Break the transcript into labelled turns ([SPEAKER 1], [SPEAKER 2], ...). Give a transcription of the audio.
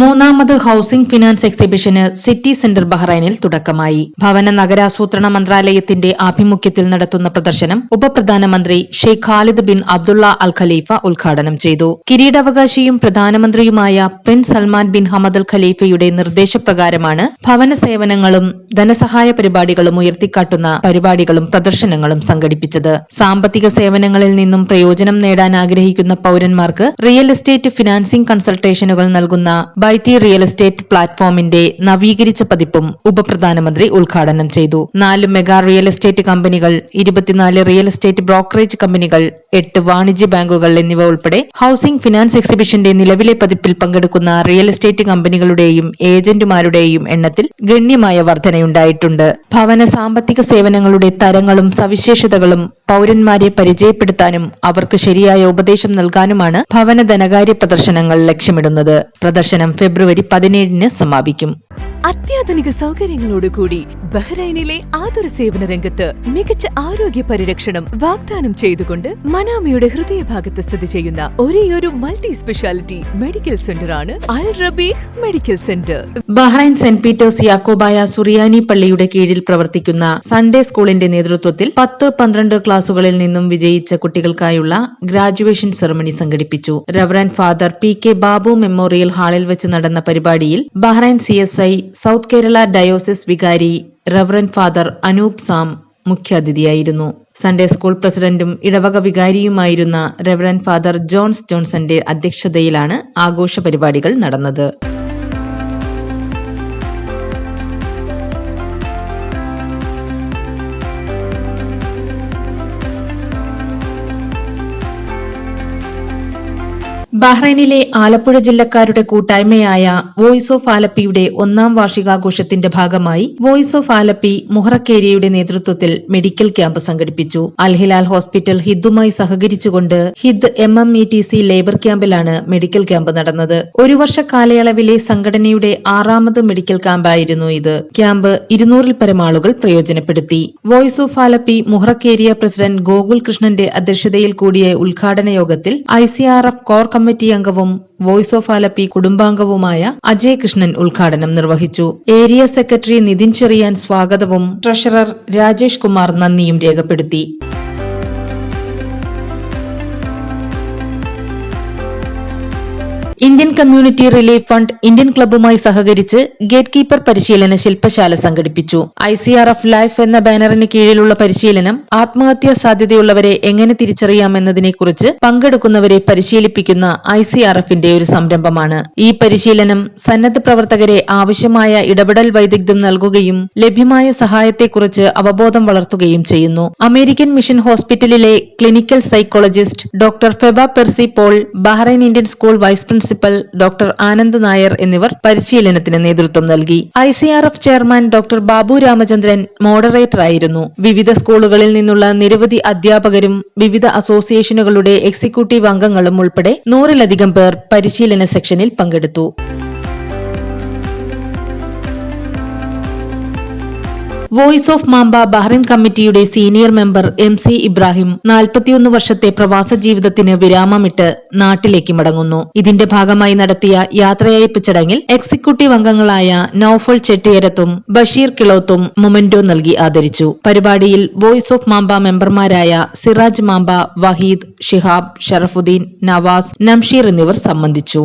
[SPEAKER 1] മൂന്നാമത് housing finance എക്സിബിഷന് city centre ബഹ്റൈനിൽ തുടക്കമായി. ഭവന നഗരാസൂത്രണ മന്ത്രാലയത്തിന്റെ ആഭിമുഖ്യത്തിൽ നടത്തുന്ന പ്രദർശനം ഉപപ്രധാനമന്ത്രി Sheikh Khalid bin Abdullah Al Khalifa ഉദ്ഘാടനം ചെയ്തു. കിരീടാവകാശിയും പ്രധാനമന്ത്രിയുമായ Prince Salman bin Hamad Al ഖലീഫയുടെ നിർദ്ദേശപ്രകാരമാണ് ഭവന സേവനങ്ങളും ധനസഹായ പരിപാടികളും ഉയർത്തിക്കാട്ടുന്ന പരിപാടികളും പ്രദർശനങ്ങളും സംഘടിപ്പിച്ചത്. സാമ്പത്തിക സേവനങ്ങളിൽ നിന്നും പ്രയോജനം നേടാൻ ആഗ്രഹിക്കുന്ന പൌരന്മാർക്ക് റിയൽ എസ്റ്റേറ്റ് ഫിനാൻസിംഗ് കൺസൾട്ടേഷനുകൾ നൽകുന്ന ബൈറ്റി റിയൽ എസ്റ്റേറ്റ് പ്ലാറ്റ്ഫോമിന്റെ നവീകരിച്ച പതിപ്പും ഉപപ്രധാനമന്ത്രി ഉദ്ഘാടനം ചെയ്തു. നാല് മെഗാ റിയൽ എസ്റ്റേറ്റ് കമ്പനികൾ ഇരുപത്തിനാല് റിയൽ എസ്റ്റേറ്റ് ബ്രോക്കറേജ് കമ്പനികൾ എട്ട് വാണിജ്യ ബാങ്കുകൾ എന്നിവ ഉൾപ്പെടെ ഹൌസിംഗ് ഫിനാൻസ് എക്സിബിഷന്റെ നിലവിലെ പതിപ്പിൽ പങ്കെടുക്കുന്ന റിയൽ എസ്റ്റേറ്റ് കമ്പനികളുടെയും ഏജന്റുമാരുടെയും എണ്ണത്തിൽ ഗണ്യമായ വർധനയുണ്ടായിട്ടുണ്ട്. ഭവന സാമ്പത്തിക സേവനങ്ങളുടെ തരങ്ങളും സവിശേഷതകളും പൌരന്മാരെ പരിചയപ്പെടുത്താനും അവർക്ക് ശരിയായ ഉപദേശം നൽകാനുമാണ് ഭവന ധനകാര്യ പ്രദർശനങ്ങൾ ലക്ഷ്യമിടുന്നത്. പ്രദർശനം ഫെബ്രുവരി പതിനേഴിന് സമാപിക്കും.
[SPEAKER 2] അത്യാധുനിക സൗകര്യങ്ങളോടുകൂടി ബഹ്റൈനിലെ ആതുര സേവന രംഗത്ത് മികച്ച ആരോഗ്യ പരിരക്ഷണം വാഗ്ദാനം ചെയ്തുകൊണ്ട് മനാമയുടെ ഹൃദയഭാഗത്ത് സ്ഥിതി ചെയ്യുന്ന ഒരേയൊരു multi speciality medical സെന്ററാണ് Al Rabeeh medical centre.
[SPEAKER 1] Bahrain saint Peter's Yakobaya സുറിയാനി പള്ളിയുടെ കീഴിൽ പ്രവർത്തിക്കുന്ന സൺഡേ സ്കൂളിന്റെ നേതൃത്വത്തിൽ പത്ത് പന്ത്രണ്ട് ക്ലാസുകളിൽ നിന്നും വിജയിച്ച കുട്ടികൾക്കായുള്ള ഗ്രാജുവേഷൻ സെറമണി സംഘടിപ്പിച്ചു. Reverend father P K Babu memorial ഹാളിൽ വെച്ച് നടന്ന പരിപാടിയിൽ Bahrain C S I south Kerala diocese വികാരി റവറൻ ഫാദർ അനൂപ് സാം മുഖ്യാതിഥിയായിരുന്നു. സൺഡേ സ്കൂൾ പ്രസിഡന്റും ഇടവക വികാരിയുമായിരുന്ന റവറൻ ഫാദർ ജോൺസ് ജോൺസന്റെ അധ്യക്ഷതയിലാണ് ആഘോഷ പരിപാടികൾ നടന്നത്. ബഹ്റൈനിലെ ആലപ്പുഴ ജില്ലക്കാരുടെ കൂട്ടായ്മയായ വോയിസ് ഓഫ് ആലപ്പിയുടെ ഒന്നാം വാർഷികാഘോഷത്തിന്റെ ഭാഗമായി വോയിസ് ഓഫ് ആലപ്പി മുഹറക്കേരിയയുടെ നേതൃത്വത്തിൽ മെഡിക്കൽ ക്യാമ്പ് സംഘടിപ്പിച്ചു. അൽഹിലാൽ ഹോസ്പിറ്റൽ ഹിദ്ദുമായി സഹകരിച്ചുകൊണ്ട് Hidd M M E T C labour ക്യാമ്പിലാണ് medical camp നടന്നത്. ഒരു വർഷ കാലയളവിലെ സംഘടനയുടെ ആറാമത് മെഡിക്കൽ ക്യാമ്പായിരുന്നു ഇത്. ക്യാമ്പ് ഇരുന്നൂറിൽ പരം ആളുകൾ പ്രയോജനപ്പെടുത്തി. വോയിസ് ഓഫ് ആലപ്പി മുഹറക്കേരിയ പ്രസിഡന്റ് ഗോകുൽ കൃഷ്ണന്റെ അധ്യക്ഷതയിൽ കൂടിയ ഉദ്ഘാടന യോഗത്തിൽ I C R F core committee അംഗവും വോയിസ് ഓഫ് ആലപ്പി കുടുംബാംഗവുമായ അജയ് കൃഷ്ണൻ ഉദ്ഘാടനം നിർവഹിച്ചു. ഏരിയ സെക്രട്ടറി നിതിൻ ചെറിയാൻ സ്വാഗതവും ട്രഷറർ രാജേഷ് കുമാർ നന്ദിയും രേഖപ്പെടുത്തി. Indian community relief fund Indian ക്ലബ്ബുമായി സഹകരിച്ച് ഗേറ്റ് കീപ്പർ പരിശീലന ശില്പശാല സംഘടിപ്പിച്ചു. I C R F life എന്ന ബാനറിന് കീഴിലുള്ള പരിശീലനം ആത്മഹത്യാ സാധ്യതയുള്ളവരെ എങ്ങനെ തിരിച്ചറിയാമെന്നതിനെക്കുറിച്ച് പങ്കെടുക്കുന്നവരെ പരിശീലിപ്പിക്കുന്ന ഐ സി ആർ എഫിന്റെ ഒരു സംരംഭമാണ്. ഈ പരിശീലനം സന്നദ്ധ പ്രവർത്തകരെ ആവശ്യമായ ഇടപെടൽ വൈദഗ്ധ്യം നൽകുകയും ലഭ്യമായ സഹായത്തെക്കുറിച്ച് അവബോധം വളർത്തുകയും ചെയ്യുന്നു. അമേരിക്കൻ മിഷൻ ഹോസ്പിറ്റലിലെ clinical psychologist doctor Feba Percy Paul Bahrain Indian school vice doctor Anand Nair എന്നിവർ പരിശീലനത്തിന് നേതൃത്വം നൽകി. I C R F chairman doctor Babu Ramachandran moderator ആയിരുന്നു വിവിധ സ്കൂളുകളിൽ നിന്നുള്ള നിരവധി അധ്യാപകരും വിവിധ അസോസിയേഷനുകളുടെ എക്സിക്യൂട്ടീവ് അംഗങ്ങളും ഉൾപ്പെടെ നൂറിലധികം പേർ പരിശീലന സെക്ഷനിൽ പങ്കെടുത്തു. വോയിസ് ഓഫ് മാമ്പ ബഹ്റിൻ കമ്മിറ്റിയുടെ senior member M C Ibrahim നാൽപ്പത്തിയൊന്ന് വർഷത്തെ പ്രവാസ ജീവിതത്തിന് വിരാമമിട്ട് നാട്ടിലേക്ക് മടങ്ങുന്നു. ഇതിന്റെ ഭാഗമായി നടത്തിയ യാത്രയയപ്പ് ചടങ്ങിൽ എക്സിക്യൂട്ടീവ് അംഗങ്ങളായ നൌഫൽ ചെട്ടിയരത്തും ബഷീർ കിളോത്തും മൊമെന്റോ നൽകി ആദരിച്ചു. പരിപാടിയിൽ വോയിസ് ഓഫ് മാമ്പ മെമ്പർമാരായ സിറാജ് മാമ്പ വഹീദ് ഷിഹാബ് ഷറഫുദ്ദീൻ നവാസ് നംഷീർ എന്നിവർ സംബന്ധിച്ചു.